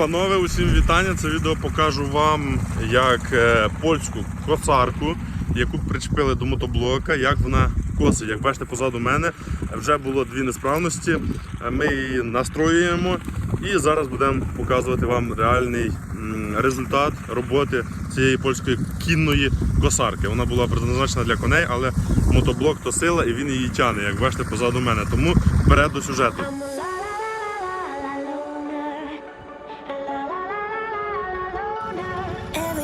панове, усім вітання. Це відео покажу вам як е, польську косарку, яку причепили до мотоблока, як вона косить. Як бачите, позаду мене вже було дві несправності. Е, Ми її настроюємо і зараз будемо показувати вам реальний результат роботи цієї польської кінної косарки. Вона була призначена для коней, але мотоблок то сила і він її тягне, як бачите, позаду мене. Тому вперед до сюжету.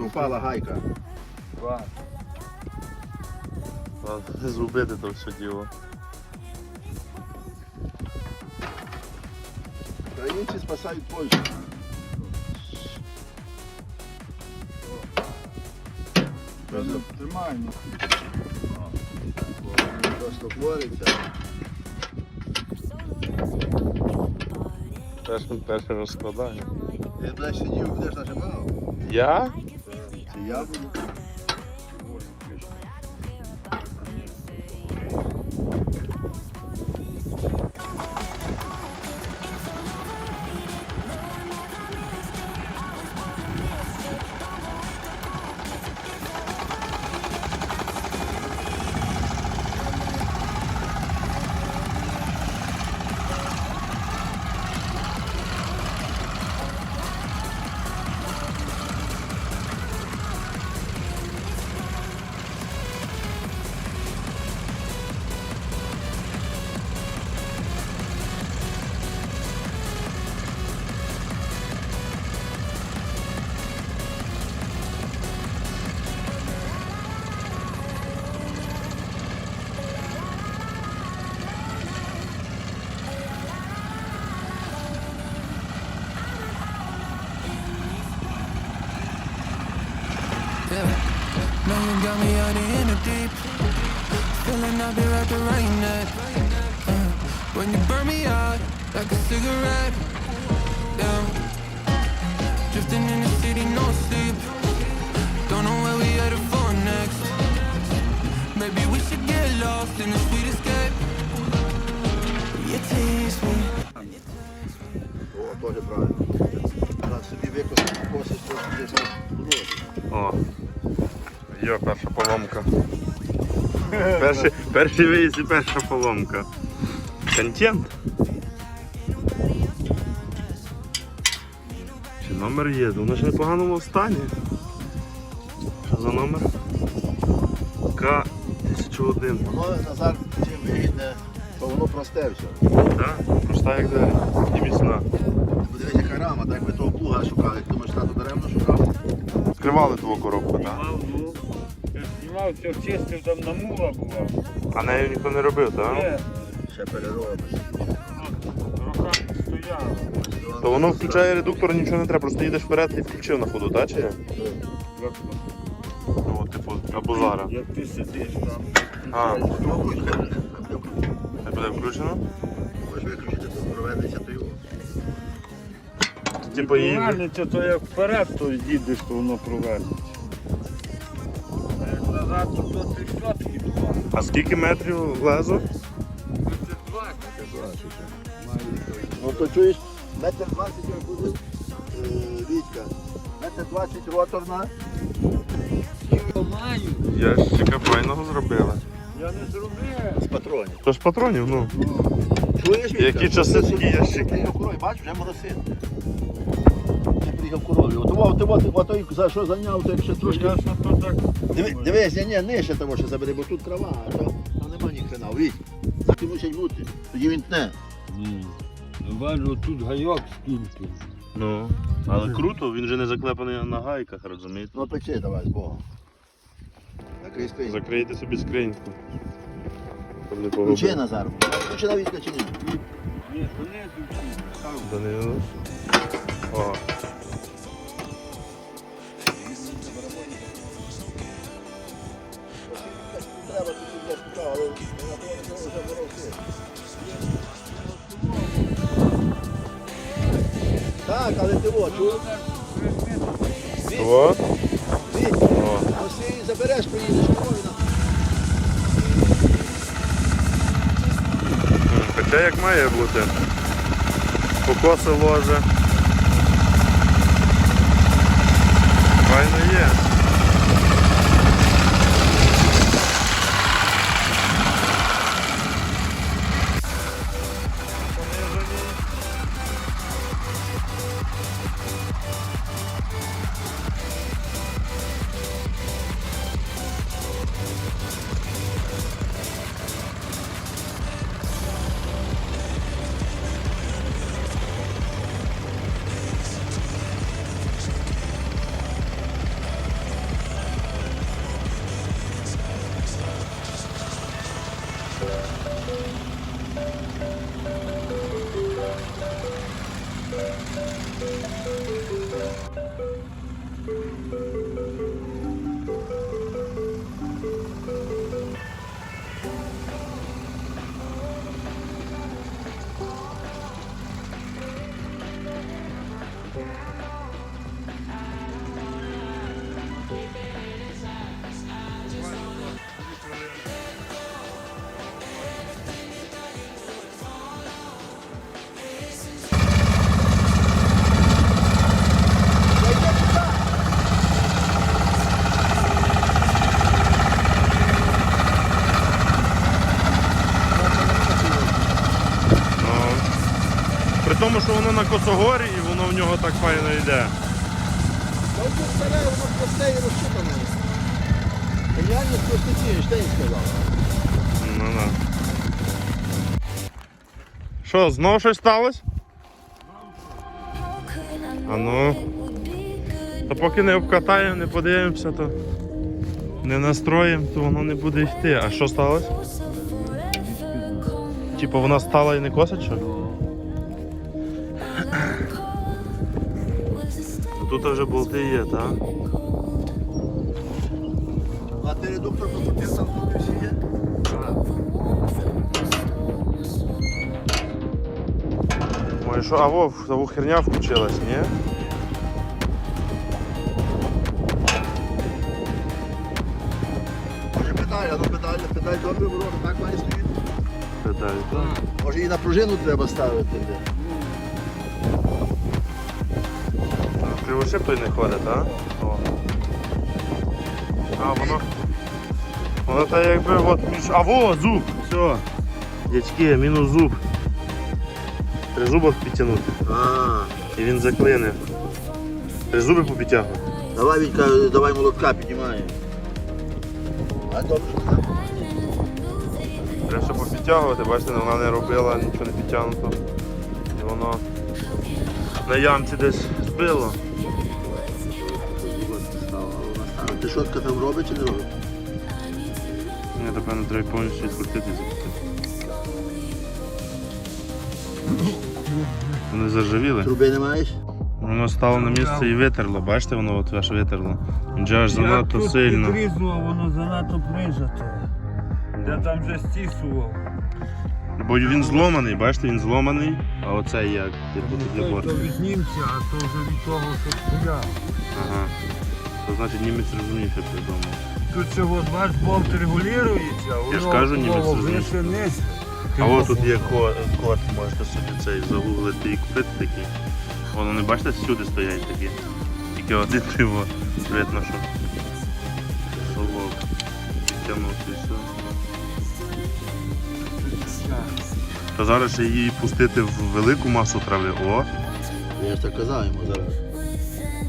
упала гайка. Зробити то все діло. Українці спасають Польщу. Тримаємо. Просто твориться. Теж перше розкладання. Я далі сидів, будеш нажимав. Я? Це got me out in the deep. Feeling I've been wrapped around that. Uh, when you burn me out like a cigarette. Yeah. Drifting in the city, no sleep. Don't know where we headed for next. Maybe we should get lost in the sweet escape. You tease me. Oh. Йо, перша поломка. Перший, перший виїзд і перша поломка. Контент. Чи номер є? Воно ж в непоганому стані. Що за номер? К-1001. Воно, Назар, чим вигідне, то воно просте все. Так? Проста як двері. І міцна. Подивись, яка рама, так ви того плуга шукали. Думаєш, тато даремно шукав? Відкривали твою коробку, так? Ну, все чистив, там на мула була. А нею ніхто не робив, так? Є, Ще переробиш. рука стояла. То воно включає редуктор, нічого не треба, просто їдеш вперед і включив на ходу, так? Чи? ні? Ну, типу, або зараз. Як ти сидиш там. А, не буде включено? Можеш виключити, то проведеться, то його. Типу її. Повернеться, то як вперед, то їдеш, то воно провернеться. А як назад, то то ти щотки. А скільки метрів лезо? Це два. Ну то чуєш, метр двадцять як буде, е, Вітька, метр двадцять роторна, Маю. Ящика файного зробили. Я не зробив. з патронів. Тож патронів, ну. Чуєш, Вітька? Які часи, такі ящики. Приїхав бачиш, вже моросин. Я приїхав корові. От, от, от, от, от, за що зайняв, то якщо трошки... Я то так. Диви, дивись, ні, ні, нижче того, що забери, бо тут трава, а то там нема ні хрена, Віть. Такі мусять бути, тоді він тне. Ні. Бачу, тут гайок скільки. Ну. Але круто, він же не заклепаний на гайках, розумієте? Ну печи давай, з Богом. Закрий скринь. Закрийте собі скриньку. Щоб не Ключи, погубити. Назар. Ключи на Вітька чи ні? Ні, то не. Данило. О. Так, але ти от, чув? О. Ось ти її забереш, поїдеш, кому він Хоча як має бути. Покоси ложе. Файно є. Тому, що воно на косогорі і воно в нього так файно йде. Та старе, воно просте і розчитане. Реальність простиці, Ейнштейн сказав. Ну, ну. Що, знову щось сталося? А ну. Та поки не обкатаємо, не подивимося, то не настроїмо, то воно не буде йти. А що сталося? Типа вона стала і не косить, що? Тут вже болти є, так? А ти редуктор покрутив там тут всі є? Ой, що, а вов, того херня включилась, ні? Може педаль, а ну педаль, педаль добре було, так має стоїти. Педаль, так. Може її на пружину треба ставити. де. Кривошип той не ходить, а? О. А, воно. Воно та якби от між. А во, зуб! Все. Дядьки, мінус зуб. Три зуба підтягнути. А, І він заклине. Три зуби попідтягувати. давай Вінька, давай молотка піднімає. А добре. Треба ще попідтягувати, бачите, вона не робила, нічого не підтягнуто. І воно на ямці десь збило. А Решотка там робить чи не робить? Мені напевно треба повністю відкрутити і. Вони заржавіли. Труби не маєш? Воно стало на місце і витерло, бачите, воно от аж витерло. Він аж занадто Я тут сильно. підрізував, воно занадто прижате. Я там вже стісував. Бо він зломаний, бачите, він зломаний, а оце як, типу, тут Той, борт. то віднімся, а то вже від того, що хуя. Ага. То значить німець розумніше придумав. Тут от ваш болт регулюється, Я ж воно кажу, німець воно розуміє. вище нижче. А от тут є код, код, можете собі цей загуглити і купити такий. Воно не бачите, всюди стоять такі. Тільки один тиво. Видно, що. Солок. Підтягнути і все. Та зараз ще її пустити в велику масу трави. О! Я ж так казав йому зараз.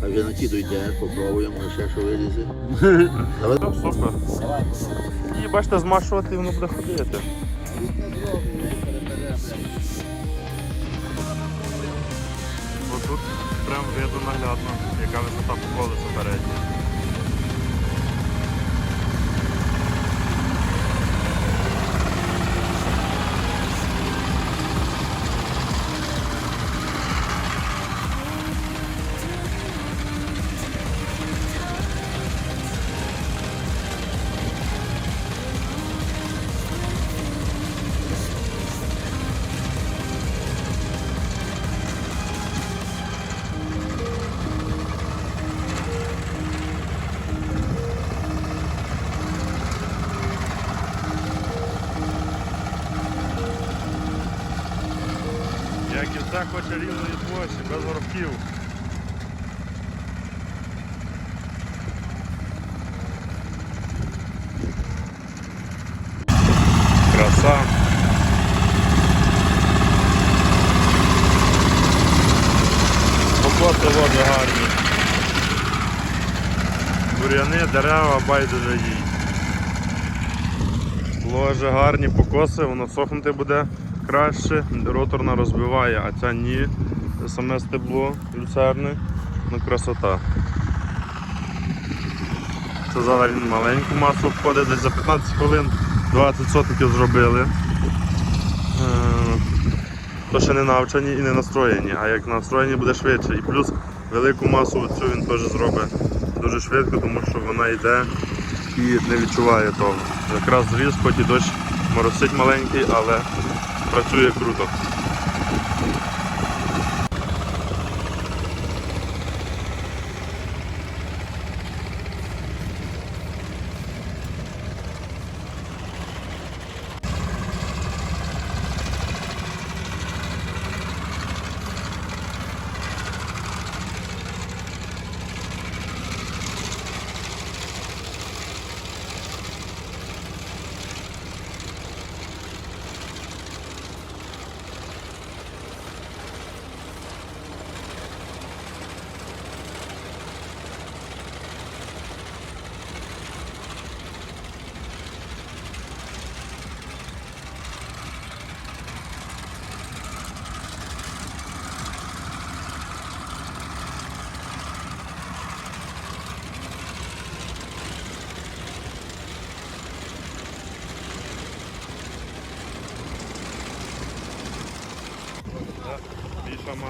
А вже на ті дойде, попробуємо, ще що вилізе. Давай. Супер. І бачите, змашувати воно буде ходити. Отут прям видно наглядно, яка висота по колесу передня. Бур'яни, дерева, байдуже їй. Ложе гарні покоси, воно сохнути буде краще, роторна розбиває, а ця ні. Саме стебло люцерне, ну красота. Це зараз маленьку масу входить, десь за 15 хвилин 20 сотиків зробили. Е, То ще не навчені і не настроєні, а як настроєні буде швидше. І плюс велику масу оцю він теж зробить дуже швидко, тому що вона йде і не відчуває того. Якраз зріз, хоч і дощ моросить маленький, але працює круто.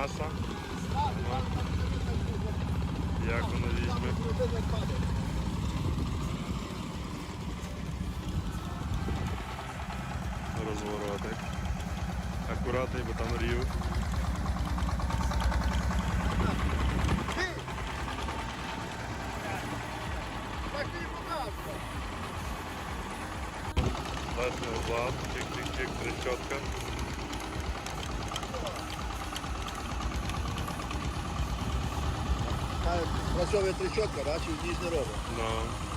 Маса. Як воно візьме. Розворотик. Акуратний, бо там рів. Дальше назад, чик-чик-чик, трещотка. Працьовує трещотка, бачиш, ніж не робить. Да.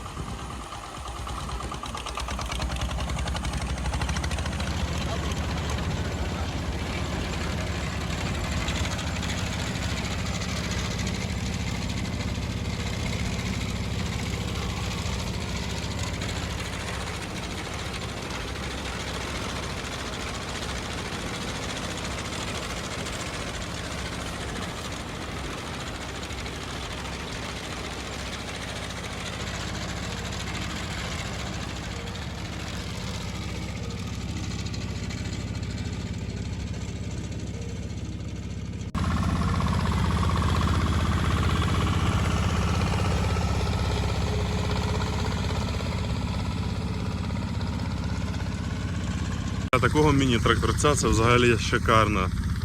Такого міні-тракторця це взагалі шикарна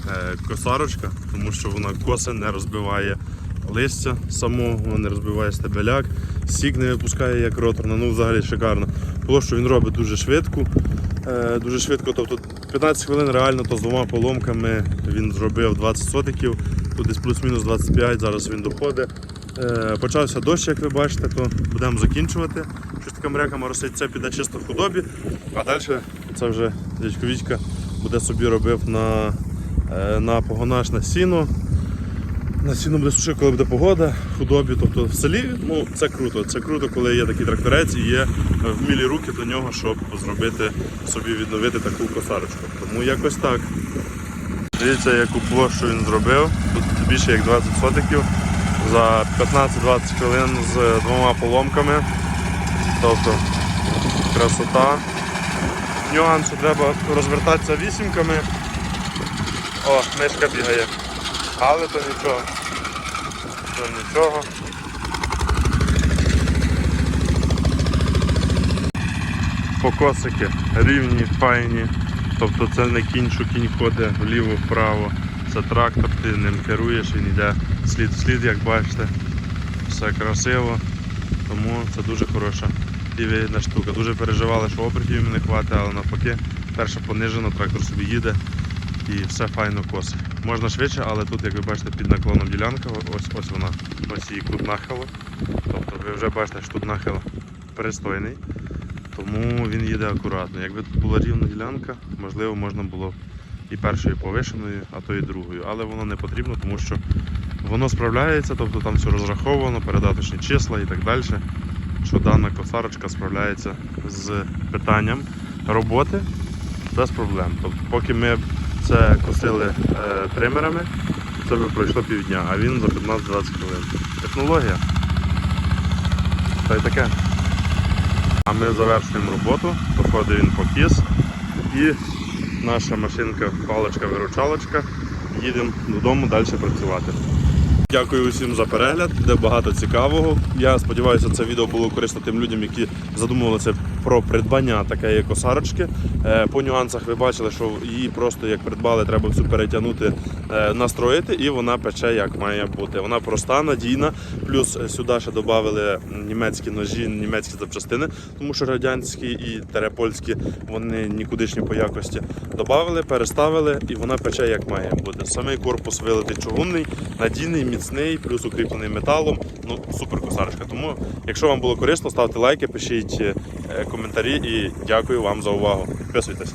е, косарочка, тому що вона коси не розбиває листя самого, не розбиває стебеляк, сік не випускає як роторна, ну взагалі шикарно. Площу він робить дуже швидко. е, Дуже швидко, тобто 15 хвилин реально то з двома поломками він зробив 20 сотиків, тут десь плюс-мінус 25, зараз він доходить. Е, Почався дощ, як ви бачите, то будемо закінчувати. Щось така мряка моросить, це піде чисто в худобі, а далі це вже дядько Вітька буде собі робив на, е, на погонаж на сіно. На сіно буде сушити, коли буде погода, в худобі. Тобто в селі ну, це круто. Це круто, коли є такий тракторець і є вмілі руки до нього, щоб зробити собі відновити таку косарочку. Тому якось так. Дивіться, яку площу він зробив. Тут більше як 20 сотиків за 15-20 хвилин з двома поломками. Тобто красота. Нюанс, що треба розвертатися вісімками. О, мишка бігає. Але то нічого. То нічого. Покосики рівні, файні. Тобто це не кінь, що кінь ходить вліво-вправо. Це трактор, ти ним керуєш, він йде слід в слід, як бачите. Все красиво. Тому це дуже хороша і штука. Дуже переживали, що обертів їм не хватить, але навпаки, перше понижено, трактор собі їде і все файно косить. Можна швидше, але тут, як ви бачите, під наклоном ділянка, ось ось вона, ось її кут нахилу. Тобто ви вже бачите, що тут нахил пристойний, тому він їде акуратно. Якби тут була рівна ділянка, можливо, можна було і першою повишеною, а то і другою. Але воно не потрібно, тому що воно справляється, тобто там все розраховано, передаточні числа і так далі. Що дана косарочка справляється з питанням роботи без проблем. Тобто, поки ми це косили е, тримерами, це би пройшло півдня, а він за 15-20 хвилин. Технологія. Та й таке. А ми завершуємо роботу, доходить він по кіс і наша машинка, паличка-виручалочка, їдемо додому далі працювати. Дякую усім за перегляд, де багато цікавого. Я сподіваюся, це відео було корисно тим людям, які задумувалися про придбання такої косарочки. Е, По нюансах ви бачили, що її просто як придбали, треба всю перетягнути, е, настроїти, і вона пече як має бути. Вона проста, надійна. Плюс е, сюди ще додали німецькі ножі, німецькі запчастини, тому що радянські і терепольські вони нікудишні по якості. Добавили, переставили, і вона пече як має бути. Самий корпус вилитий чугунний, надійний, міцний, плюс укріплений металом. Ну, супер косарочка. Тому, якщо вам було корисно, ставте лайки, пишіть коментарі і дякую вам за увагу. Підписуйтесь.